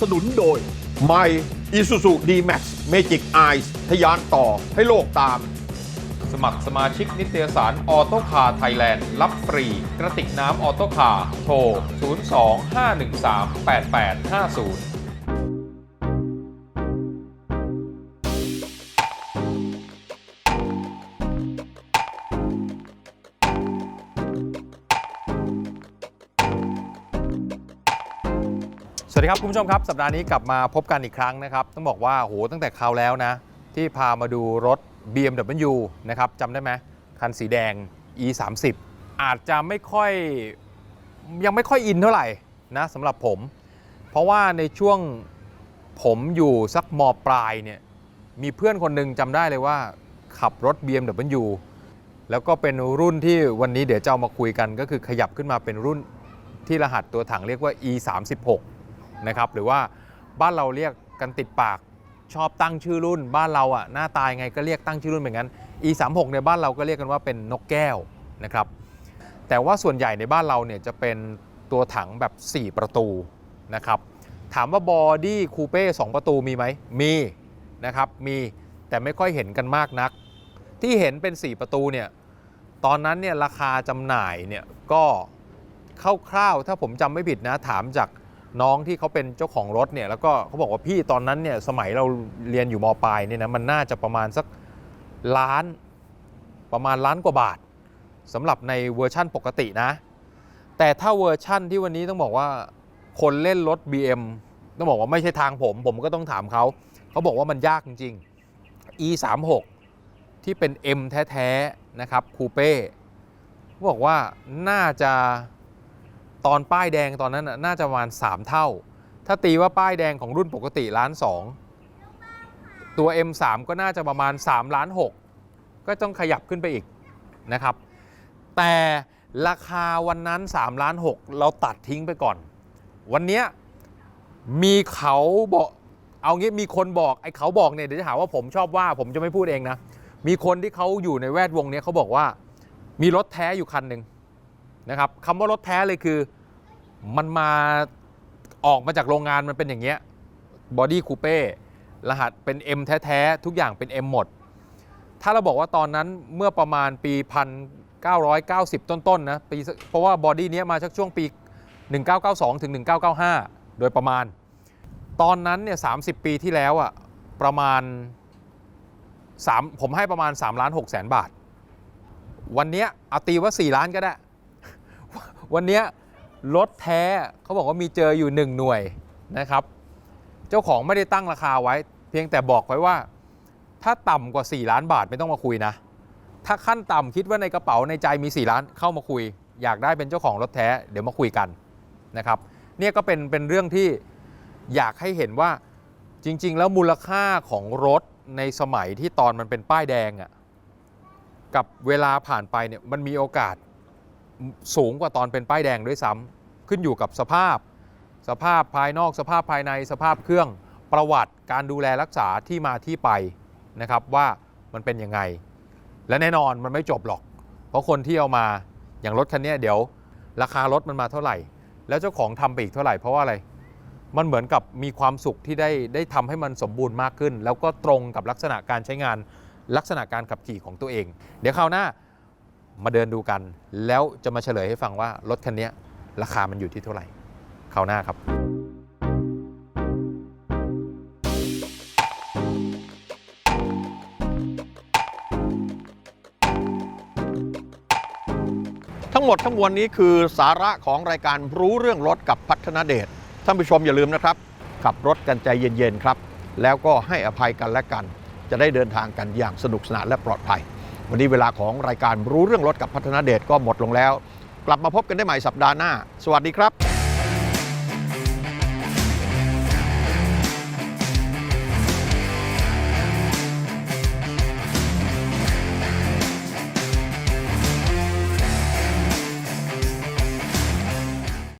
สนุนโดยใหม่ Isuzu D-Max Magic Eyes ทยานต่อให้โลกตาม สมัครสมาชิกนิตยสารออโตคาไทยแลนด์รับฟรี กระติกน้ำออโตคาโทร 02-513-8850 วัสดีครับคุณผู้ชมครับ สัปดาห์นี้กลับมาพบกันอีกครั้งนะครับ ต้องบอกว่าโหตั้งแต่คราวแล้วนะ ที่พามาดูรถ BMW นะครับจำได้ไหมคันสีแดง E 3 0อาจจะไม่ค่อยยังไม่ค่อยอินเท่าไหร่นะสำหรับผม เพราะว่าในช่วงผมอยู่สักมปลายเนี่ยมีเพื่อนคนหนึ่งจำได้เลยว่าขับรถ BMW แล้วก็เป็นรุ่นที่วันนี้เดี๋ยวจะเอามาคุยกัน ก็คือขยับขึ้นมาเป็นรุ่นที่รหัสตัวถังเรียกว่า E 3 6 นะครับหรือว่าบ้านเราเรียกกันติดปากชอบตั้งชื่อรุ่น บ้านเราอะหน้าตายไงก็เรียกตั้งชื่อรุ่นเหมือนกัน E 3 6 ในบ้านเราก็เรียกกันว่าเป็นนกแก้วนะครับแต่ว่าส่วนใหญ่ในบ้านเราเนี่ยจะเป็นตัวถังแบบ 4 ประตูนะครับถามว่าบอดี้คูเป้2ประตูมีไหมมีนะครับมีแต่ไม่ค่อยเห็นกันมากนัก ที่เห็นเป็น 4 ประตูเนี่ยตอนนั้นเนี่ยราคาจำหน่ายเนี่ยก็คร่าวๆถ้าผมจำไม่ผิดนะถามจาก น้องที่เขาเป็นเจ้าของรถเนี่ยแล้วก็เขาบอกว่าพี่ตอนนั้นเนี่ยสมัยเราเรียนอยู่มปลายเนี่ยนะมันน่าจะประมาณสักล้านประมาณล้านกว่าบาทสำหรับในเวอร์ชั่นปกตินะ แต่ถ้าเวอร์ชั่นที่วันนี้ต้องบอกว่าคนเล่นรถ BM ต้องบอกว่าไม่ใช่ทางผม ผมก็ต้องถามเขาเขาบอกว่ามันยากจริงๆ E 3 6ที่เป็น M แท้ ๆ นะครับคูเป้เขาบอกว่าน่าจะ ตอนป้ายแดงตอนนั้นน่าจะประมาณ 3 เท่า ถ้าตีว่าป้ายแดงของรุ่นปกติล้านสองตัว M3 ก็น่าจะประมาณ3ล้าน6ก็ต้องขยับขึ้นไปอีกนะครับ แต่ราคาวันนั้น3ล้าน6เราตัดทิ้งไปก่อน วันนี้มีเขาบอกเอางี้มีคนบอกไอ้เขาบอกเนี่ยเดี๋ยวจะหาว่าผมชอบว่าผมจะไม่พูดเองนะ มีคนที่เขาอยู่ในแวดวงเนี้ยเขาบอกว่ามีรถแท้อยู่คันหนึ่ง นะครับคำว่ารถแท้เลยคือมันมาออกมาจากโรงงานมันเป็นอย่างเงี้ยบอดี้คูเป้รหัสเป็น M แท้ๆ ทุกอย่างเป็น M หมด ถ้าเราบอกว่าตอนนั้นเมื่อประมาณปี 1990 ต้นๆนะปีเพราะว่าบอดี้เนี้ยมาจากช่วงปี 1992 ถึง 1995 โดยประมาณ ตอนนั้นเนี่ย 30 ปีที่แล้วอะประมาณ 3 ผมให้ประมาณ3ล้าน6แสนบาท วันเนี้ยเอาตีว่า 4 ล้านก็ได้ วันนี้รถแท้เขาบอกว่ามีเจออยู่ 1 หน่วยนะครับ เจ้าของไม่ได้ตั้งราคาไว้ เพียงแต่บอกไว้ว่า ถ้าต่ำกว่า 4 ล้านบาทไม่ต้องมาคุยนะ ถ้าขั้นต่ำคิดว่าในกระเป๋าในใจมี 4 ล้านเข้ามาคุย อยากได้เป็นเจ้าของรถแท้เดี๋ยวมาคุยกันนะครับเนี่ยก็เป็นเป็นเรื่องที่อยากให้เห็นว่าจริง ๆ แล้วมูลค่าของรถในสมัยที่ตอนมันเป็นป้ายแดงอะ่ะกับเวลาผ่านไปเนี่ยมันมีโอกาส สูงกว่าตอนเป็นป้ายแดงด้วยซ้ำขึ้นอยู่กับสภาพ สภาพภายนอกสภาพภายในสภาพเครื่องประวัติการดูแลรักษาที่มาที่ไปนะครับว่ามันเป็นยังไง และแน่นอนมันไม่จบหรอก เพราะคนที่เอามาอย่างรถคันนี้เดี๋ยวราคารถมันมาเท่าไหร่ แล้วเจ้าของทำไปอีกเท่าไหร่เพราะว่าอะไร มันเหมือนกับมีความสุขที่ได้ได้ทำให้มันสมบูรณ์มากขึ้น แล้วก็ตรงกับลักษณะการใช้งานลักษณะการขับขี่ของตัวเอง เดี๋ยวคราวหน้า มาเดินดูกัน แล้วจะมาเฉลยให้ฟังว่ารถคันนี้ราคามันอยู่ที่เท่าไหร่คราวหน้าครับทั้งหมดทั้งมวลนี้คือสาระของรายการรู้เรื่องรถกับพัฒนาเดชท่านผู้ชมอย่าลืมนะครับ ขับรถกันใจเย็นๆครับ แล้วก็ให้อภัยกันและกัน จะได้เดินทางกันอย่างสนุกสนานและปลอดภัย วันนี้เวลาของรายการรู้เรื่องรถกับพัฒนาเดชก็หมดลงแล้ว กลับมาพบกันได้ใหม่สัปดาห์หน้า สวัสดีครับ